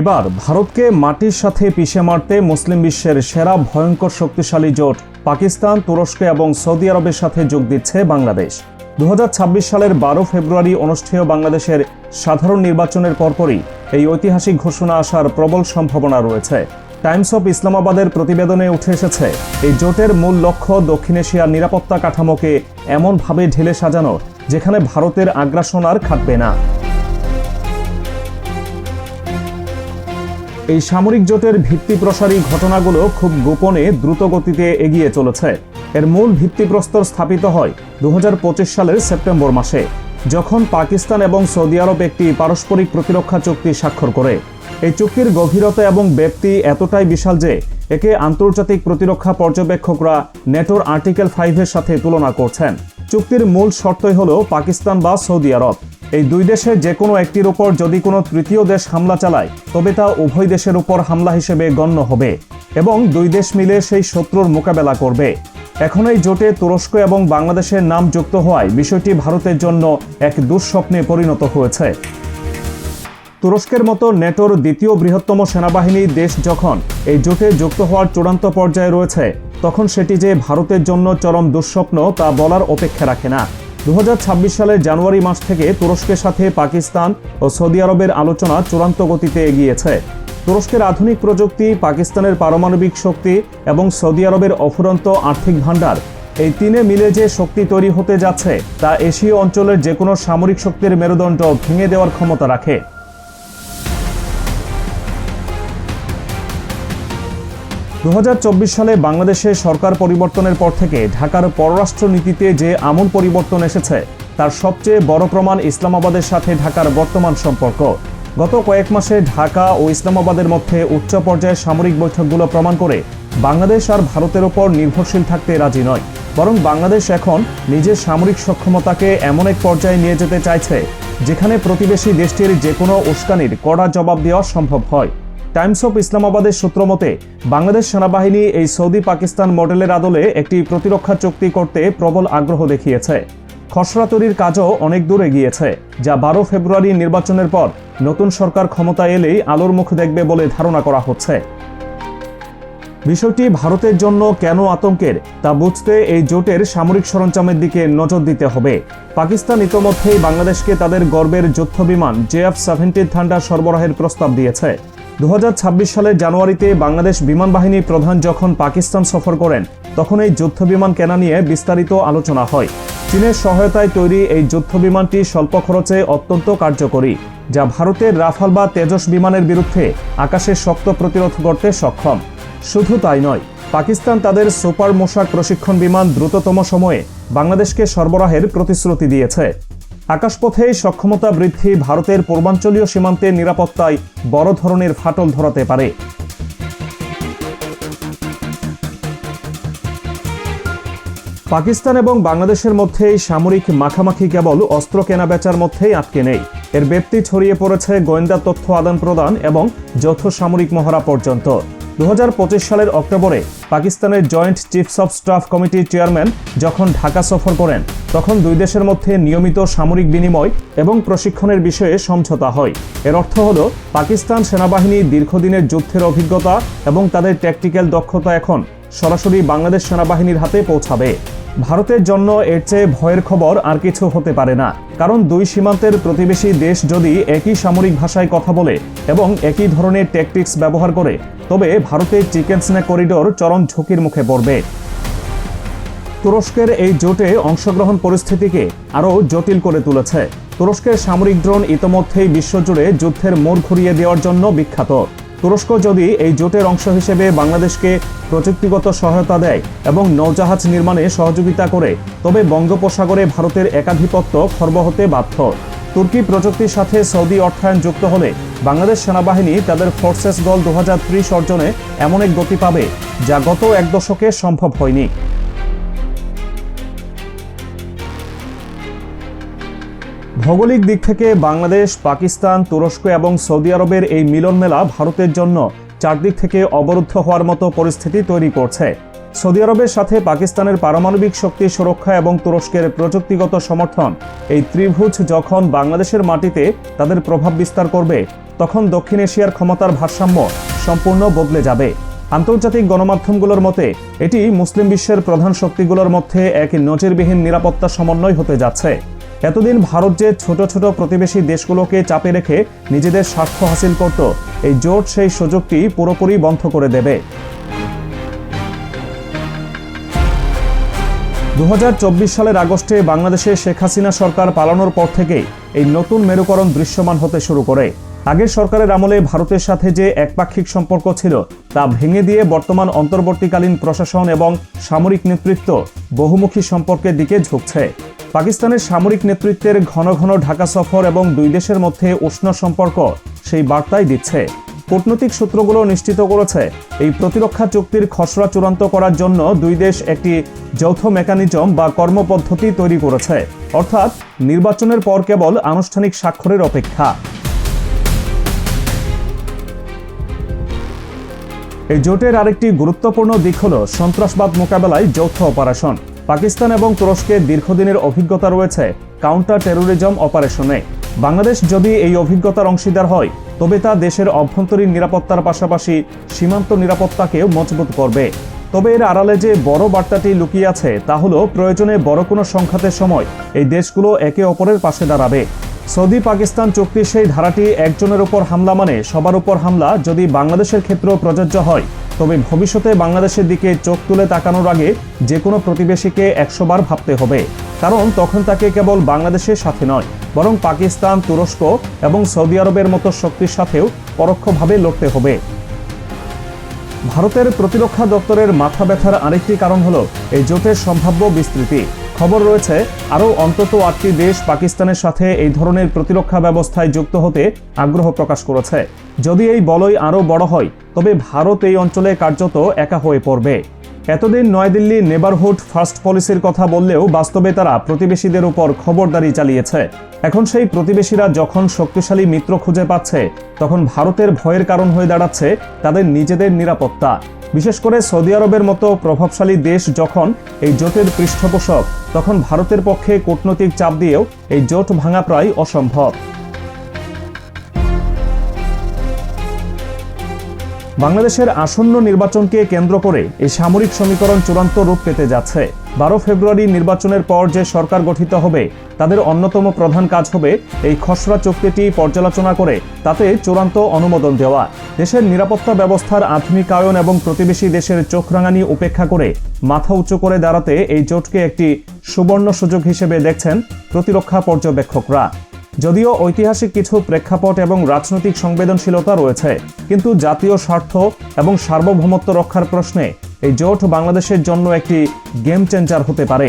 এবার ভারতকে মাটির সাথে পিষে মারতে মুসলিম বিশ্বের সেরা ভয়ঙ্কর শক্তিশালী জোট পাকিস্তান, তুরস্ক এবং সৌদি আরবের সাথে যোগ দিচ্ছে বাংলাদেশ। দু হাজার ছাব্বিশ সালের বারো ফেব্রুয়ারি অনুষ্ঠেয় বাংলাদেশের সাধারণ নির্বাচনের পরপরই এই ঐতিহাসিক ঘোষণা আসার প্রবল সম্ভাবনা রয়েছে। টাইমস অফ ইসলামাবাদের প্রতিবেদনে উঠে এসেছে, এই জোটের মূল লক্ষ্য দক্ষিণ এশিয়ার নিরাপত্তা কাঠামোকে এমনভাবে ঢেলে সাজানো, যেখানে ভারতের আগ্রাসন আর খাটবে না। এই সামরিক জোটের ভিত্তিপ্রসারী ঘটনাগুলো খুব গোপনে দ্রুত গতিতে এগিয়ে চলেছে। এর মূল ভিত্তিপ্রস্তর স্থাপিত হয় দু হাজার পঁচিশ সালের সেপ্টেম্বর মাসে, যখন পাকিস্তান এবং সৌদি আরব একটি পারস্পরিক প্রতিরক্ষা চুক্তি স্বাক্ষর করে। এই চুক্তির গভীরতা এবং ব্যাপ্তি এতটাই বিশাল যে, একে আন্তর্জাতিক প্রতিরক্ষা পর্যবেক্ষকরা নেটোর আর্টিকেল ফাইভের সাথে তুলনা করছেন। চুক্তির মূল শর্তই হল পাকিস্তান বা সৌদি আরব। এই দুই দেশের যে কোনো একটির উপর যদি কোনো তৃতীয় দেশ হামলা চালায়, তবে তা উভয় দেশের উপর হামলা হিসেবে গণ্য হবে এবং দুই দেশ মিলে সেই শত্রুর মোকাবেলা করবে। এখন এই জোটে তুরস্ক এবং বাংলাদেশের নাম যুক্ত হওয়ায় বিষয়টি ভারতের জন্য এক দুঃস্বপ্নে পরিণত হয়েছে। তুরস্কের মতো নেটোর দ্বিতীয় বৃহত্তম সেনাবাহিনী দেশ যখন এই জোটে যুক্ত হওয়ার চূড়ান্ত পর্যায়ে রয়েছে, তখন সেটি যে ভারতের জন্য চরম দুঃস্বপ্ন তা বলার অপেক্ষা রাখে না। দু হাজার ছাব্বিশ সালের জানুয়ারি মাস থেকে তুরস্কের সাথে পাকিস্তান ও সৌদি আরবের আলোচনা চূড়ান্ত গতিতে এগিয়েছে। তুরস্কের আধুনিক প্রযুক্তি, পাকিস্তানের পারমাণবিক শক্তি এবং সৌদি আরবের অফুরন্ত আর্থিক ভাণ্ডার এই তিনে মিলে যে শক্তি তৈরি হতে যাচ্ছে, তা এশীয় অঞ্চলের যে কোনো সামরিক শক্তির মেরুদণ্ড ভেঙে দেওয়ার ক্ষমতা রাখে। দু হাজার চব্বিশ সালে বাংলাদেশে সরকার পরিবর্তনের পর থেকে ঢাকার পররাষ্ট্র নীতিতে যে আমূল পরিবর্তন এসেছে, তার সবচেয়ে বড় প্রমাণ ইসলামাবাদের সাথে ঢাকার বর্তমান সম্পর্ক। গত কয়েক মাসে ঢাকা ও ইসলামাবাদের মধ্যে উচ্চ পর্যায়ের সামরিক বৈঠকগুলো প্রমাণ করে বাংলাদেশ আর ভারতের ওপর নির্ভরশীল থাকতে রাজি নয়। বরং বাংলাদেশ এখন নিজের সামরিক সক্ষমতাকে এমন এক পর্যায়ে নিয়ে যেতে চাইছে, যেখানে প্রতিবেশী দেশটির যে কোনো উস্কানির কড়া জবাব দেওয়া সম্ভব হয়। টাইমস অফ ইসলামাবাদের সূত্র মতে, বাংলাদেশ সেনাবাহিনী এই সৌদি পাকিস্তান মডেলের আদলে একটি প্রতিরক্ষা চুক্তি করতে প্রবল আগ্রহ দেখিয়েছে। খসড়া তৈরির কাজও অনেক দূর এগিয়েছে, যা বারো ফেব্রুয়ারি নির্বাচনের পর নতুন সরকার ক্ষমতা এলেই আলোর মুখ দেখবে বলে ধারণা করা হচ্ছে। বিষয়টি ভারতের জন্য কেন আতঙ্কের, তা বুঝতে এই জোটের সামরিক সরঞ্জামের দিকে নজর দিতে হবে। পাকিস্তান ইতোমধ্যেই বাংলাদেশকে তাদের গর্বের যুদ্ধ বিমান জেএফ সেভেন্টিন থান্ডার সরবরাহের প্রস্তাব দিয়েছে। দু হাজার ছাব্বিশ সালের জানুয়ারিতে বাংলাদেশ বিমান বাহিনী প্রধান যখন পাকিস্তান সফর করেন, তখন এই যুদ্ধ বিমান কেনা নিয়ে বিস্তারিত আলোচনা হয়। চীনের সহায়তায় তৈরি এই যুদ্ধ বিমানটি স্বল্প খরচে অত্যন্ত কার্যকরী, যা ভারতের রাফাল বা তেজস বিমানের বিরুদ্ধে আকাশে শক্ত প্রতিরোধ করতে সক্ষম। শুধু তাই নয়, পাকিস্তান তাদের সুপার মোশাক প্রশিক্ষণ বিমান দ্রুততম সময়ে বাংলাদেশকে সরবরাহের প্রতিশ্রুতি দিয়েছে। আকাশপথে সক্ষমতা বৃদ্ধি ভারতের পূর্বাঞ্চলীয় সীমান্তের নিরাপত্তায় বড় ধরনের ফাটল ধরাতে পারে। পাকিস্তান এবং বাংলাদেশের মধ্যে সামরিক মাখামাখি কেবল অস্ত্র কেনা বেচার মধ্যেই আটকে নেই। এর ব্যাপ্তি ছড়িয়ে পড়েছে গোয়েন্দা তথ্য আদান প্রদান এবং যৌথ সামরিক মহড়া পর্যন্ত। দু হাজার পঁচিশ সালের অক্টোবরে পাকিস্তানের জয়েন্ট চিফস অফ স্টাফ কমিটির চেয়ারম্যান যখন ঢাকা সফর করেন তখন দুই দেশের মধ্যে নিয়মিত সামরিক বিনিময় এবং প্রশিক্ষণের বিষয়ে সমঝোতা হয়। এর অর্থ হল, পাকিস্তান সেনাবাহিনী দীর্ঘদিনের যুদ্ধের অভিজ্ঞতা এবং তাদের ট্যাকটিক্যাল দক্ষতা এখন সরাসরি বাংলাদেশ সেনাবাহিনীর হাতে পৌঁছাবে। ভারতের জন্য এর চেয়ে ভয়ের খবর আর কিছু হতে পারে না, কারণ দুই সীমান্তের প্রতিবেশী দেশ যদি একই সামরিক ভাষায় কথা বলে এবং একই ধরনের ট্যাকটিক্স ব্যবহার করে, তবে ভারতের চিকেন স্ন্যাক করিডোর চরম ঝুঁকির মুখে পড়বে। তুরস্কের এই জোটে অংশগ্রহণ পরিস্থিতিকে আরও জটিল করে তুলেছে। তুরস্কের সামরিক ড্রোন ইতোমধ্যেই বিশ্বজুড়ে যুদ্ধের মোড় ঘুরিয়ে দেওয়ার জন্য বিখ্যাত। তুরস্ক যদি এই জোটের অংশ হিসেবে বাংলাদেশকে প্রযুক্তিগত সহায়তা দেয় এবং নৌজাহাজ নির্মাণে সহযোগিতা করে, তবে বঙ্গোপসাগরে ভারতের একাধিপত্য খর্ব হতে বাধ্য। তুর্কি প্রযুক্তির সাথে সৌদি অর্থায়ন যুক্ত হলে বাংলাদেশ সেনাবাহিনী তাদের ফোর্সেস দল দু হাজার ত্রিশ অর্জনে এমন এক গতি পাবে যা গত এক দশকে সম্ভব হয়নি। ভৌগোলিক দিক থেকে বাংলাদেশ, পাকিস্তান, তুরস্ক এবং সৌদি আরবের এই মিলন মেলা ভারতের জন্য চারদিক থেকে অবরুদ্ধ হওয়ার মতো পরিস্থিতি তৈরি করছে। সৌদি আরবের সাথে পাকিস্তানের পারমাণবিক শক্তি সুরক্ষা এবং তুরস্কের প্রযুক্তিগত সমর্থন, এই ত্রিভুজ যখন বাংলাদেশের মাটিতে তাদের প্রভাব বিস্তার করবে, তখন দক্ষিণ এশিয়ার ক্ষমতার ভারসাম্য সম্পূর্ণ বদলে যাবে। আন্তর্জাতিক গণমাধ্যমগুলোর মতে, এটি মুসলিম বিশ্বের প্রধান শক্তিগুলোর মধ্যে এক নজিরবিহীন নিরাপত্তা সমন্বয় হতে যাচ্ছে। এতদিন ভারত যে ছোট ছোট প্রতিবেশী দেশগুলোকে চাপে রেখে নিজেদের স্বার্থ হাসিল করত, এই জোট সেই সুযোগটি পুরোপুরি বন্ধ করে দেবে। দু হাজার চব্বিশ সালের আগস্টে বাংলাদেশে শেখ হাসিনা সরকার পালানোর পর থেকেই এই নতুন মেরুকরণ দৃশ্যমান হতে শুরু করে। আগের সরকারের আমলে ভারতের সাথে যে একপাক্ষিক সম্পর্ক ছিল, তা ভেঙে দিয়ে বর্তমান অন্তর্বর্তীকালীন প্রশাসন এবং সামরিক নেতৃত্ব বহুমুখী সম্পর্কের দিকে ঝুঁকছে। পাকিস্তানের সামরিক নেতৃত্বের ঘন ঘন ঢাকা সফর এবং দুই দেশের মধ্যে উষ্ণ সম্পর্ক সেই বার্তাই দিচ্ছে। কূটনৈতিক সূত্রগুলো নিশ্চিত করেছে, এই প্রতিরক্ষা চুক্তির খসড়া চূড়ান্ত করার জন্য দুই দেশ একটি যৌথ মেকানিজম বা কর্মপদ্ধতি তৈরি করেছে। অর্থাৎ নির্বাচনের পর কেবল আনুষ্ঠানিক স্বাক্ষরের অপেক্ষা। এই জোটের আরেকটি গুরুত্বপূর্ণ দিক হল সন্ত্রাসবাদ মোকাবেলায় যৌথ অপারেশন। পাকিস্তান এবং তুরস্কের দীর্ঘদিনের অভিজ্ঞতা রয়েছে কাউন্টার টেরোরিজম অপারেশনে। বাংলাদেশ যদি এই অভিজ্ঞতার অংশীদার হয়, তবে তা দেশের অভ্যন্তরীণ নিরাপত্তার পাশাপাশি সীমান্ত নিরাপত্তাকেও মজবুত করবে। তবে এর আড়ালে যে বড় বার্তাটি লুকিয়ে আছে, তা হলো প্রয়োজনে বড় কোনো সংঘাতের সময় এই দেশগুলো একে অপরের পাশে দাঁড়াবে। সৌদি পাকিস্তান চুক্তির সেই ধারাটি একজনের উপর হামলা মানে সবার উপর হামলা যদি বাংলাদেশের ক্ষেত্রেও প্রযোজ্য হয়। তবে ভবিষ্যতে বাংলাদেশের দিকে চোখ তুলে তাকানোর আগে যে কোনো প্রতিবেশীকে একশোবার ভাবতে হবে। কারণ তখন তাকে কেবল বাংলাদেশের সাথে নয়, বরং পাকিস্তান, তুরস্ক এবং সৌদি আরবের মতো শক্তির সাথেও পরোক্ষভাবে লড়তে হবে। ভারতের প্রতিরক্ষা দপ্তরের মাথা ব্যথার আরেকটি কারণ হল এই জোটের সম্ভাব্য বিস্তৃতি। খবর রয়েছে, আরও অন্তত আটটি দেশ পাকিস্তানের সাথে এই ধরনের প্রতিরক্ষা ব্যবস্থায় যুক্ত হতে আগ্রহ প্রকাশ করেছে। যদি এই বলয় আরও বড় হয়, তবে ভারত এই অঞ্চলে কার্যত একা হয়ে পড়বে। এতদিন নয়াদিল্লি নেবারহুড ফার্স্ট পলিসির কথা বললেও বাস্তবে তারা প্রতিবেশীদের উপর খবরদারি চালিয়েছে। এখন সেই প্রতিবেশীরা যখন শক্তিশালী মিত্র খুঁজে পাচ্ছে, তখন ভারতের ভয়ের কারণ হয়ে দাঁড়াচ্ছে তাদের নিজেদের নিরাপত্তা। বিশেষ করে সৌদি আরবের মতো প্রভাবশালী দেশ যখন এই জোটের পৃষ্ঠপোষক, তখন ভারতের পক্ষে কূটনৈতিক চাপ দিয়েও এই জোট ভাঙা প্রায় অসম্ভব। বাংলাদেশের আসন্ন নির্বাচনকে কেন্দ্র করে এই সামরিক সমীকরণ চূড়ান্ত রূপ পেতে যাচ্ছে। বারো ফেব্রুয়ারি নির্বাচনের পর যে সরকার গঠিত হবে, তাদের অন্যতম প্রধান কাজ হবে এই খসড়া চুক্তিটি পর্যালোচনা করে তাতে চূড়ান্ত অনুমোদন দেওয়া। দেশের নিরাপত্তা ব্যবস্থার আধুনিকায়ন এবং প্রতিবেশী দেশের চোখ রাঙানি উপেক্ষা করে মাথা উঁচু করে দাঁড়াতে এই জোটকে একটি সুবর্ণ সুযোগ হিসেবে দেখছেন প্রতিরক্ষা পর্যবেক্ষকরা। যদিও ঐতিহাসিক কিছু প্রেক্ষাপট এবং রাজনৈতিক সংবেদনশীলতা রয়েছে, কিন্তু জাতীয় স্বার্থ এবং সার্বভৌমত্ব রক্ষার প্রশ্নে এই জোট বাংলাদেশের জন্য একটি গেম চেঞ্জার হতে পারে।